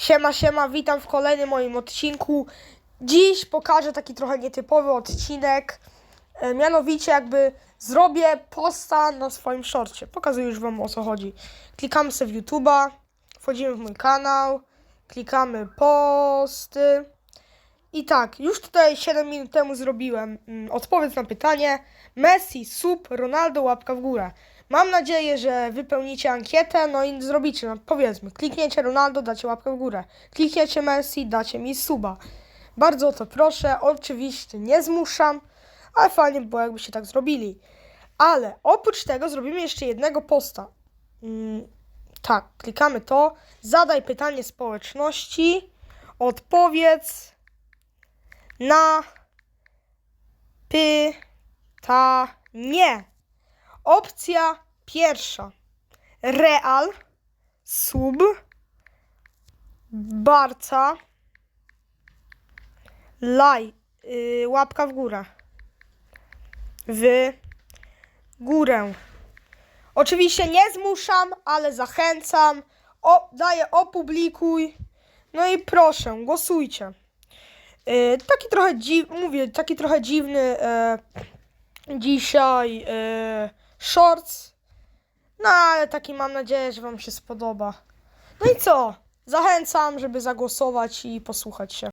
Siema, siema, witam w kolejnym moim odcinku. Dziś pokażę taki trochę nietypowy odcinek. E, mianowicie jakby zrobię posta na swoim shorcie. Pokazuję już wam o co chodzi. Klikamy sobie w YouTube'a, wchodzimy w mój kanał, klikamy posty. I tak, już tutaj 7 minut temu zrobiłem mm, odpowiedź na pytanie Messi, sub, Ronaldo, łapka w górę. Mam nadzieję, że wypełnicie ankietę, no i zrobicie, no powiedzmy, klikniecie Ronaldo, dacie łapkę w górę. Klikniecie Messi, dacie mi suba. Bardzo o to proszę, oczywiście nie zmuszam, ale fajnie by było, jakbyście tak zrobili. Ale oprócz tego zrobimy jeszcze jednego posta. Mm, tak, klikamy to. Zadaj pytanie społeczności. Odpowiedz na pytanie. Opcja pierwsza. Real, sub, barca, laj, yy, łapka w górę. W górę. Oczywiście nie zmuszam, ale zachęcam. O, daję opublikuj. No i proszę, głosujcie. Yy, taki trochę dziw, mówię, taki trochę dziwny e, dzisiaj e, shorts. No ale taki mam nadzieję, że wam się spodoba. No i co? Zachęcam, żeby zagłosować i posłuchać się.